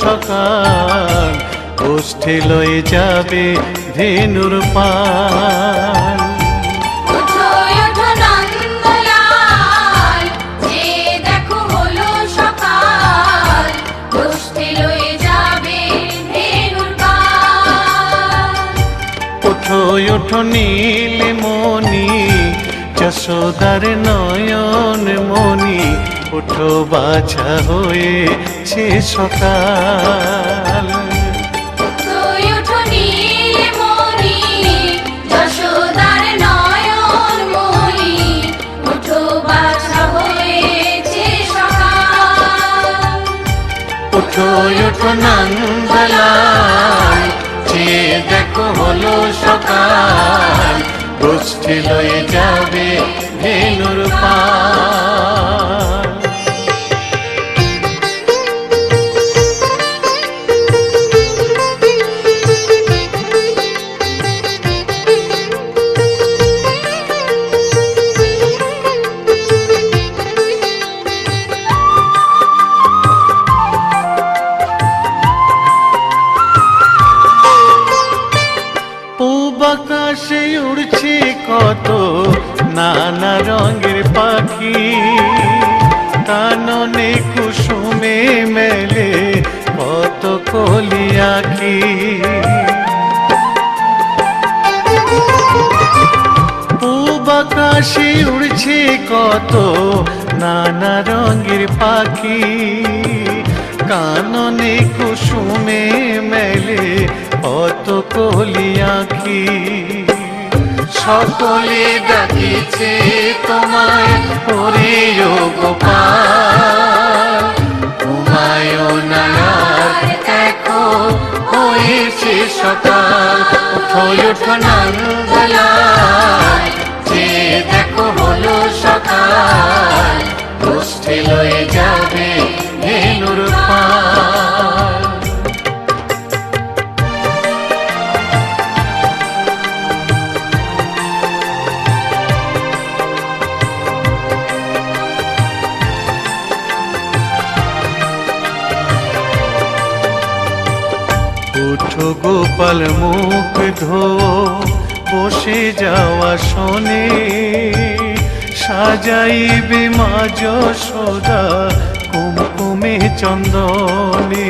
সকাল গোষ্ঠী লয়ে যাবে ধেনুর পাল। ওঠো ওঠো নন্দলাল যে দেখো হলো সকাল গোষ্ঠী লয়ে যাবে ধেনুর পাল। ওঠো ওঠো নীল মনি যশোদার নয়ন মনি ওঠো বাছা বাছা হয়েছে সকাল। ওঠো যে দেখো হলো সকাল গোষ্ঠী লয়ে যাবে ধেনুর পাল। আকাশে উড়ছে কত, নানা রঙের পাখি। কাননে কুসুমে মেলে কত কলি আঁখি। সকলে ডাকিছে তোমায়, ওরে সকাল। ওঠো ওঠো নন্দলাল গোষ্ঠী লয়ে যাবে পাল উঠো গোপাল মুখ ধো বসে যাওয়া শোনে সাজাইবে যশোদা কুমকুমে চন্দনে।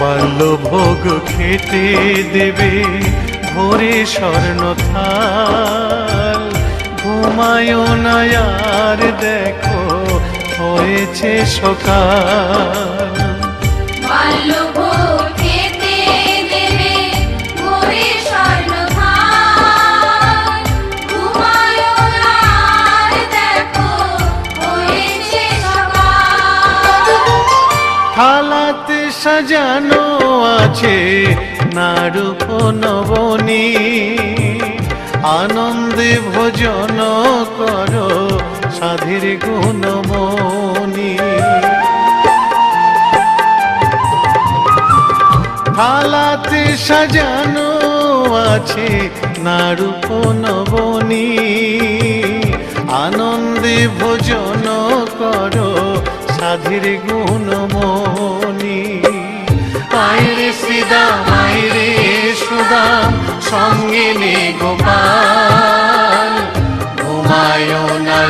বাল্যভোগ খেতে দেবে ভোরে স্বর্ণ থাল ঘুমায় না দেখো হয়েছে সকাল। থালাতে সাজানো আছে নারূপ নবনী। আনন্দে ভোজন করো সাধীর গুণমণি থালাতে সাজানো আছে নারূপ নবনী আনন্দে ভোজন করো সাধীর গুণমণি আইরে শ্রীদাম আইরে সুদাম সঙ্গে নে গোপাল। ঘুমায় না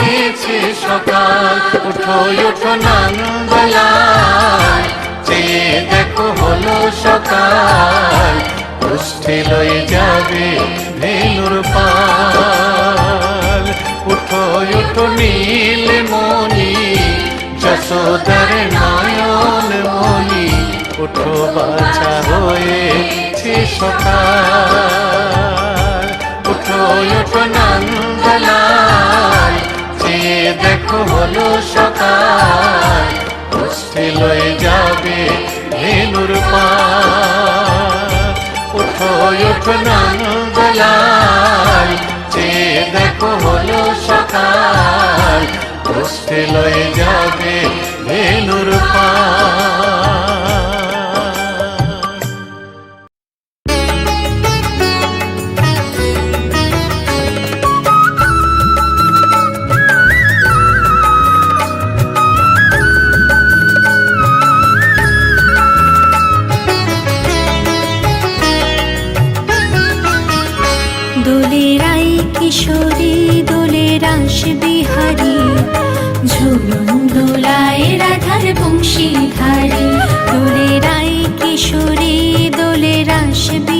হয়েছে সকাল। উঠো উঠো নন্দলাল যে দেখো হলো সকাল। গোষ্ঠী লয়ে যাবে ধেনুর পাল। উঠো উঠো নীল মনি যশোদার নয়ন মনি উঠো, বাছা হয়েছে সকাল। উঠো উঠো যে দেখো হলো সকাল গোষ্ঠী লয়ে যাবে ধেনুর উঠো উঠো নন্দলাল যে দেখো হলো সকাল কষ্টে লয়ে যাবে ধেনুর পার should be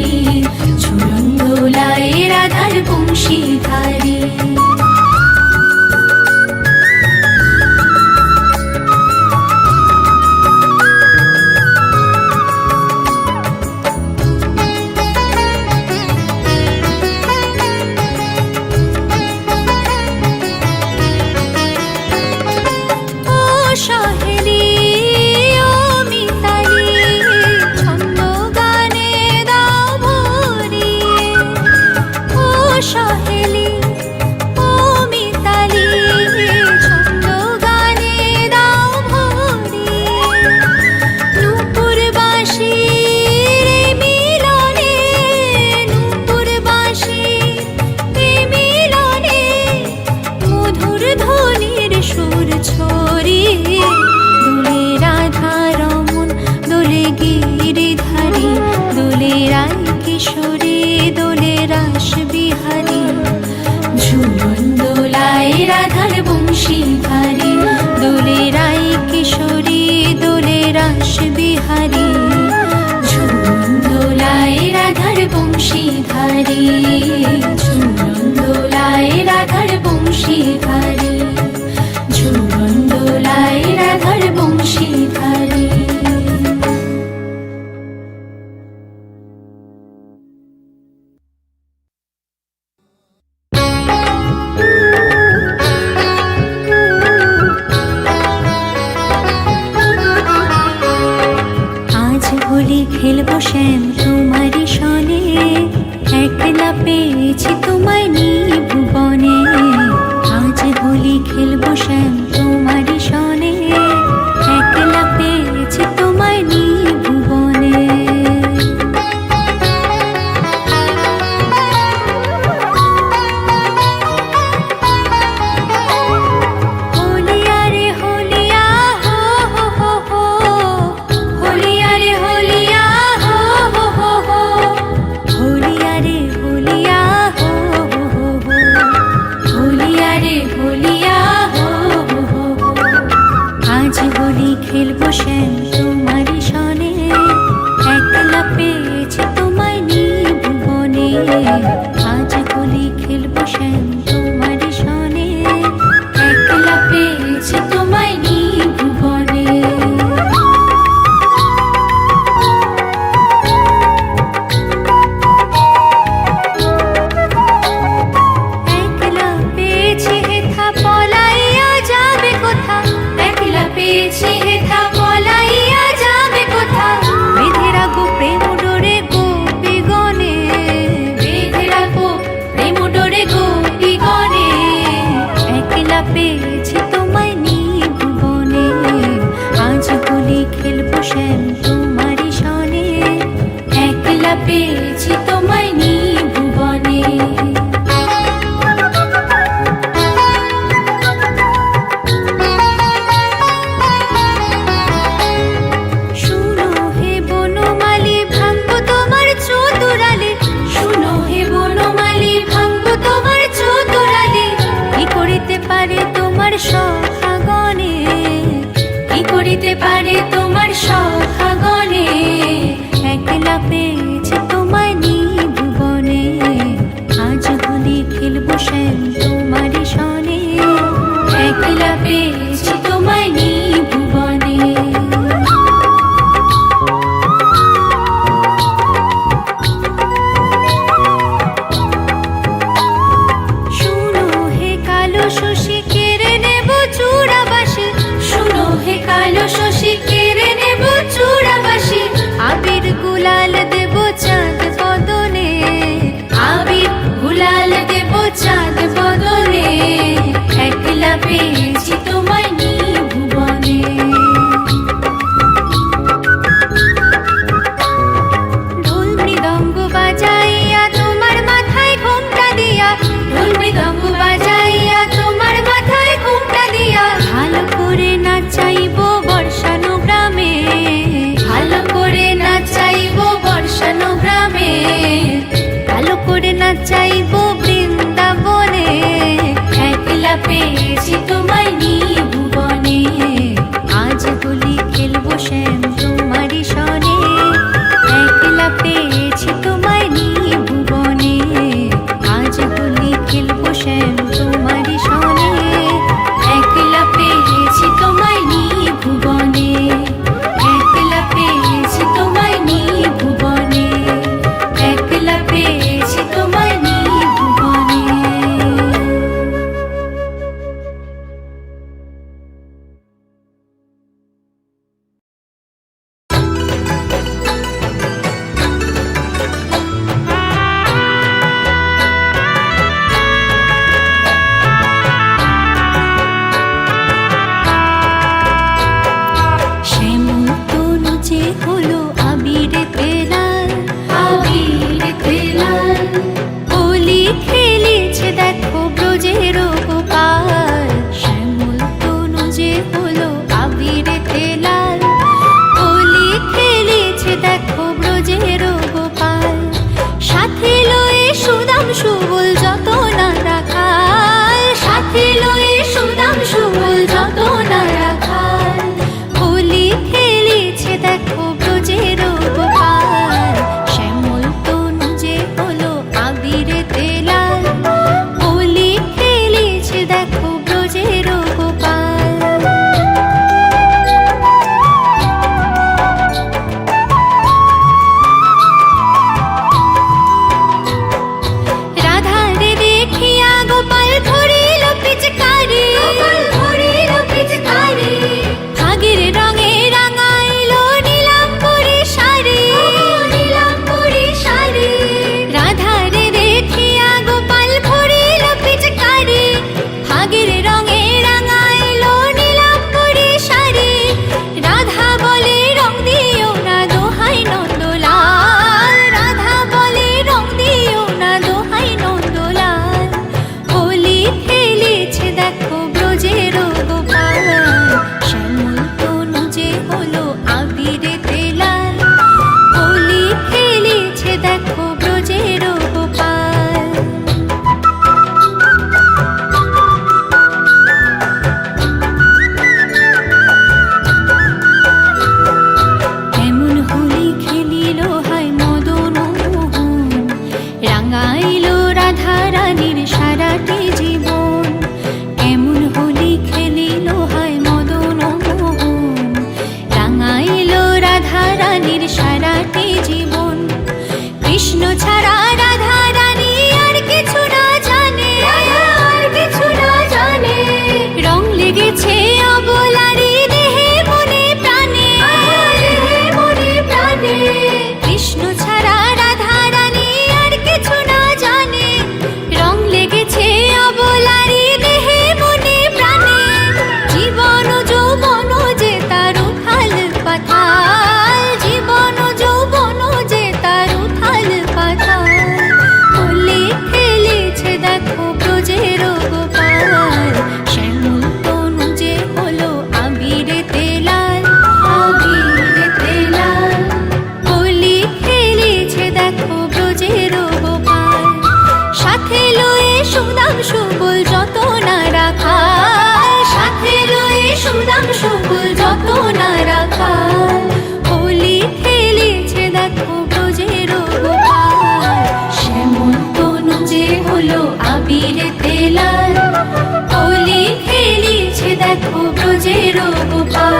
ব্রজের গোপাল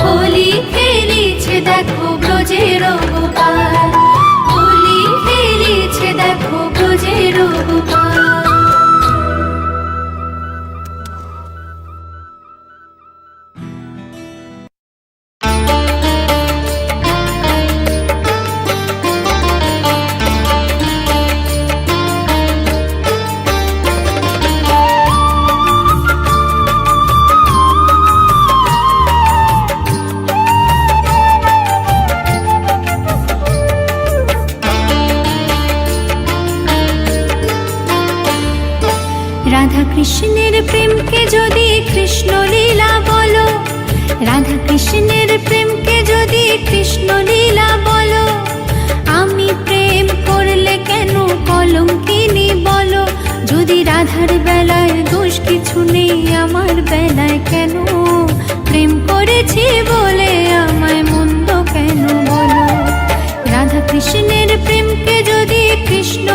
হোলি খেলেছে দেখো ব্রজের গোপাল কলঙ্কিনী বলো, যদি রাধার বেলায় দোষ কিছু নেই, আমার বেলায় কেন? প্রেম করেছি বলে আমায় মন্দ কেন বলো? রাধা কৃষ্ণের প্রেমকে যদি কৃষ্ণ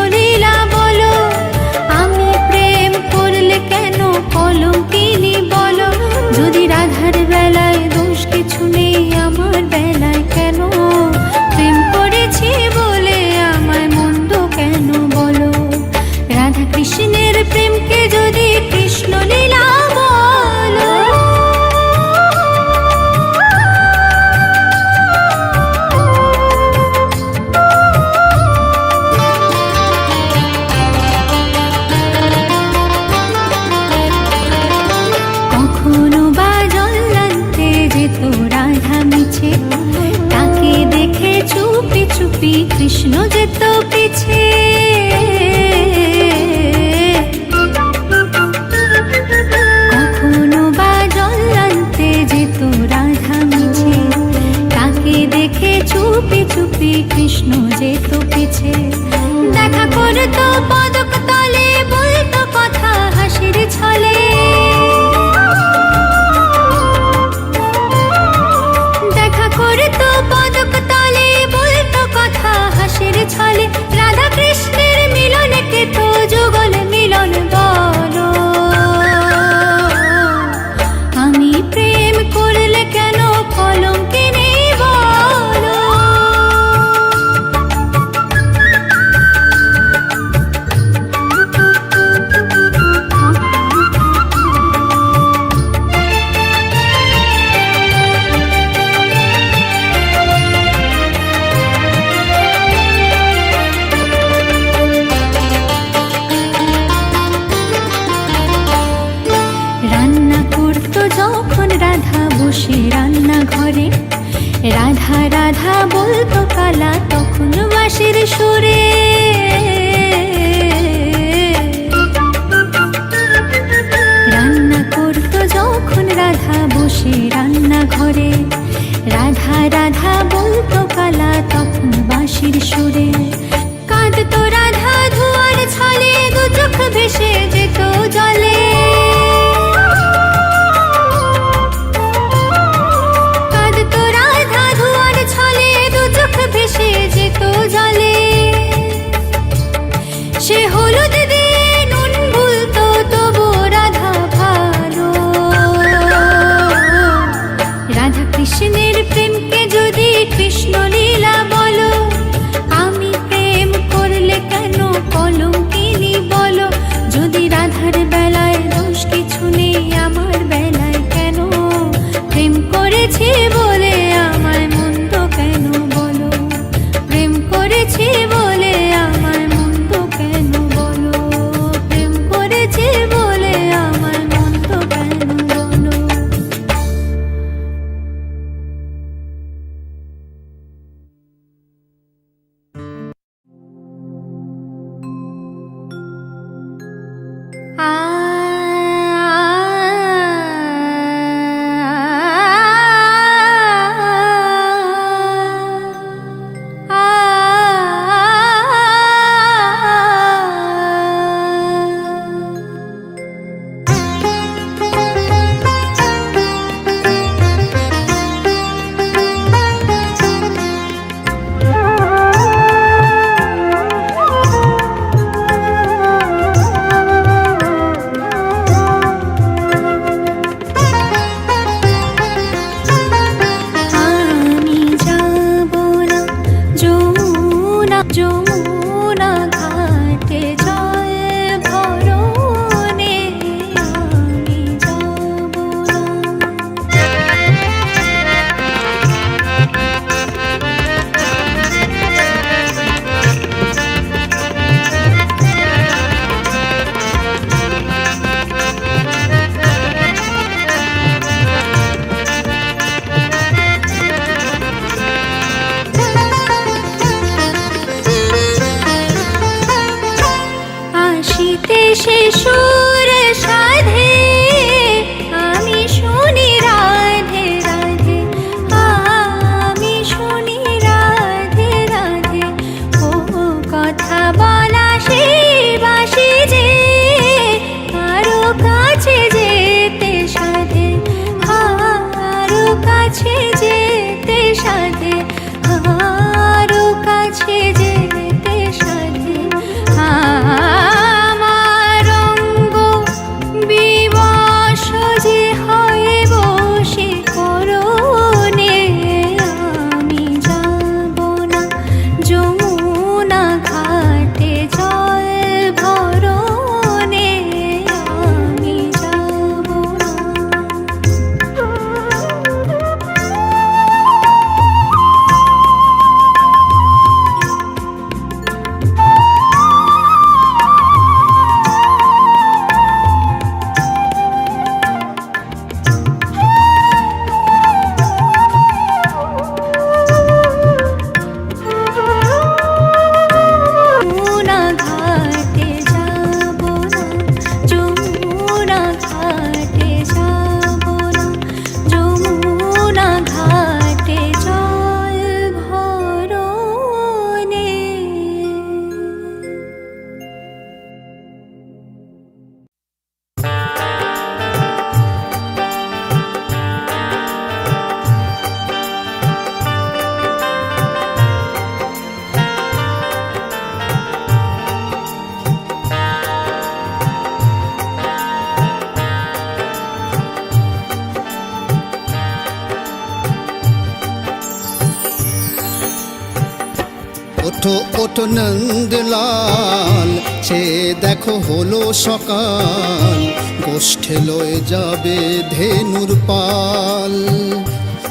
সকাল, গোষ্ঠে লয়ে যাবে ধেনুর পাল।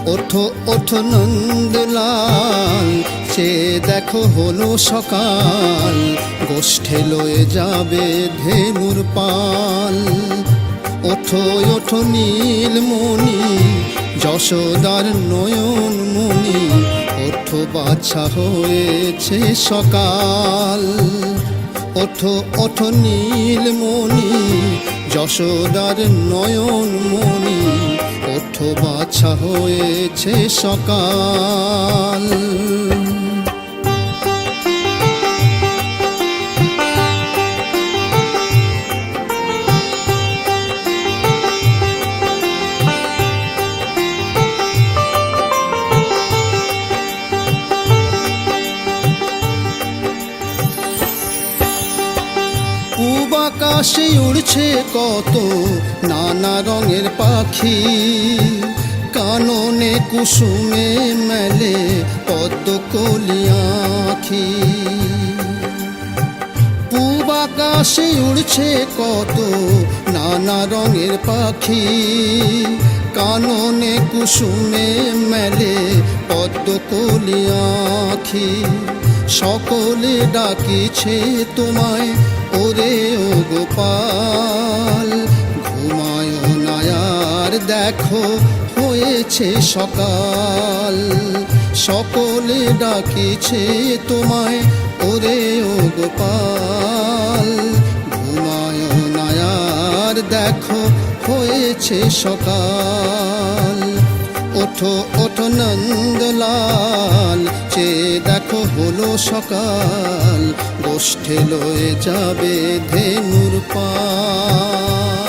ওঠো ওঠো নন্দলাল সে দেখো হলো সকাল, গোষ্ঠে লয়ে যাবে ধেনুর পাল। ওঠো ওঠো নীলমণি যশোদার নয়ন মণি ওঠো বাছা হয়েছে সকাল। ওঠো ওঠো নীলমণি যশোদার নয়ন মণি ওঠো বাছা হয়েছে সকাল। আকাশে উড়ছে কত নানা রঙের পাখি। কাননে কুসুমে মেলে পদ্ম কলিয়াখি পূব আকাশে উড়ছে কত নানা রঙের পাখি। কাননে কুসুমে মেলে পদ্ম কলিয়াখি সকলে ডাকিছে তোমায় ওরে ও গোপাল, ঘুমায় নায়ার দেখো, হয়েছে সকাল। সকলে ডাকিছে তোমায়, ওরে ও গোপাল, ঘুমায় নায়ার দেখো, হয়েছে সকাল। ওঠো ওঠো নন্দলাল চে দেখো হলো সকাল। গোষ্ঠে লয়ে যাবে ধেনুর পাল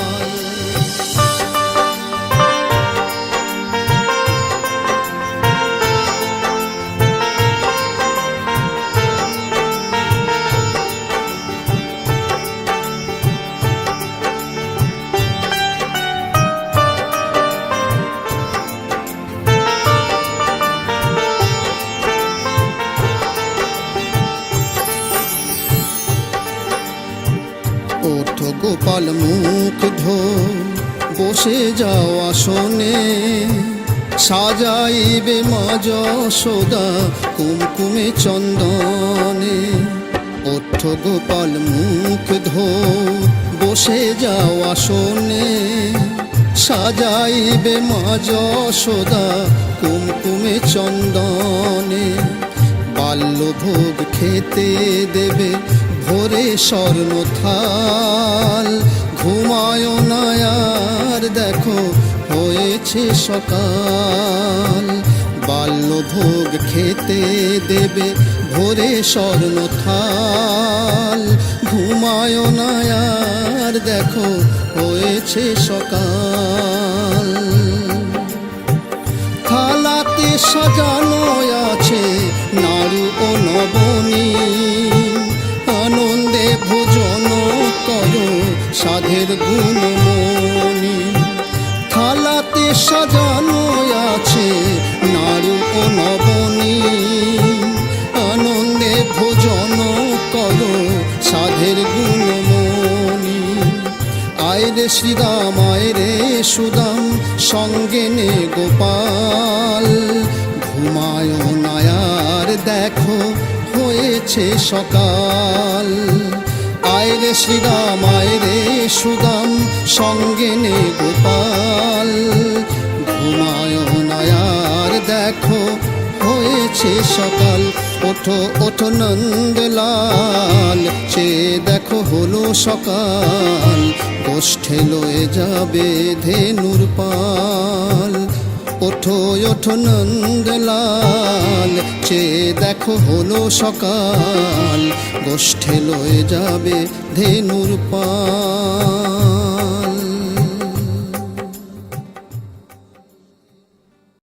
গোপাল মুখ ধো বসে যাও আসনে। সাজাইবে মা যশোদা কুমকুমে চন্দনে। ওঠ গোপাল মুখ ধো বসে যাও আসনে। সাজাইবে মা যশোদা কুমকুমে চন্দনে। বাল্যভোগ খেতে দেবে ভোরে স্বর্ণ থাল ঘুমায় নায়ার দেখো, হয়েছে সকাল। বাল্যভোগ খেতে দেবে ভোরে স্বর্ণ থাল ঘুমায় নায়ার দেখো, হয়েছে সকাল। থালাতে সাজানো আছে নাড়ু ও নবনী আনন্দে ভোজন করো সাধের গুণমণি। থালাতে সাজানো আছে নাড়ু ও নবনী আনন্দে ভোজন করো সাধের গুণমণি। আয়রে শ্রীরাম আয়রে সুদাম, সঙ্গে নে গোপাল। ঘুমায় নায়ার দেখো, হয়েছে সকাল। আয়রে শ্রীরাম আয়রে সুদাম, সঙ্গে নে গোপাল। ঘুমায় নায়ার, দেখো, হয়েছে সকাল। ওঠো ওঠো নন্দলাল সে দেখো হলো সকাল। গোষ্ঠে লয়ে যাবে ধেনুর পাল। ওঠো ওঠো নন্দলাল সে দেখো হলো সকাল গোষ্ঠে লয়ে যাবে ধেনুর পাল।